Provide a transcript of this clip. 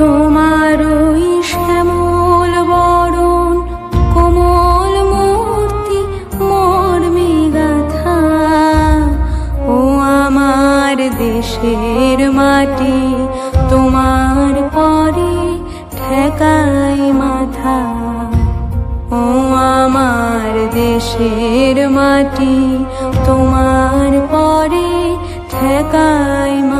তোমার ওই শ্যামল বরণ, কোমল মূর্তি, মোর গাথা ও আমার দেশের মাটি, তোমার পরে ঠেকাই মাথা। ও আমার দেশের মাটি, তোমার পরে ঠেকাই মাথা